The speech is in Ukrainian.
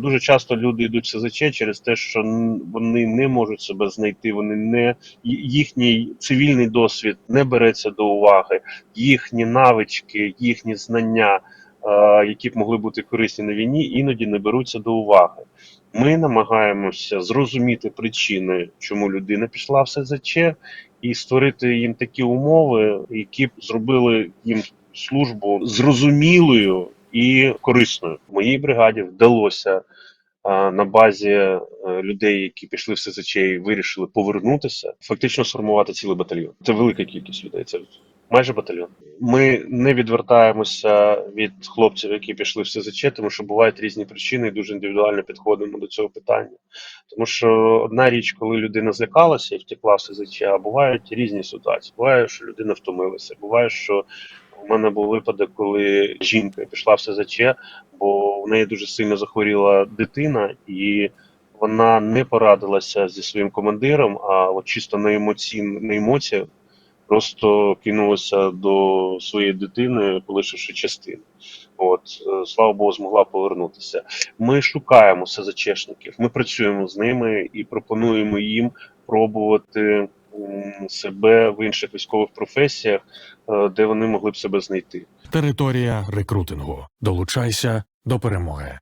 дуже часто люди йдуть в СЗЧ через те, що вони не можуть себе знайти, вони не їхній цивільний досвід не береться до уваги, їхні навички, їхні знання, е, які б могли бути корисні на війні, іноді не беруться до уваги. Ми намагаємося зрозуміти причини, чому людина пішла в СЗЧ, і створити їм такі умови, які б зробили їм службу зрозумілою і корисною. В моїй бригаді вдалося на базі е, людей, які пішли в СЗЧ і вирішили повернутися, фактично сформувати цілий батальйон. Це велика кількість людей. Це майже батальйон. Ми не відвертаємося від хлопців, які пішли в СЗЧ, тому що бувають різні причини, і дуже індивідуально підходимо до цього питання. Тому що одна річ, коли людина злякалася і втекла в СЗЧ, а бувають різні ситуації. Буває, що людина втомилася. Буває, що у мене був випадок, коли жінка пішла в СЗЧ, бо в неї дуже сильно захворіла дитина, і вона не порадилася зі своїм командиром, а от чисто на емоці... на емоціях просто кинулася до своєї дитини, полишивши частину. От, е, слава Богу, змогла повернутися. Ми шукаємо СЗЧшників, ми працюємо з ними і пропонуємо їм пробувати себе в інших військових професіях, е, де вони могли б себе знайти. Територія рекрутингу. Долучайся до перемоги.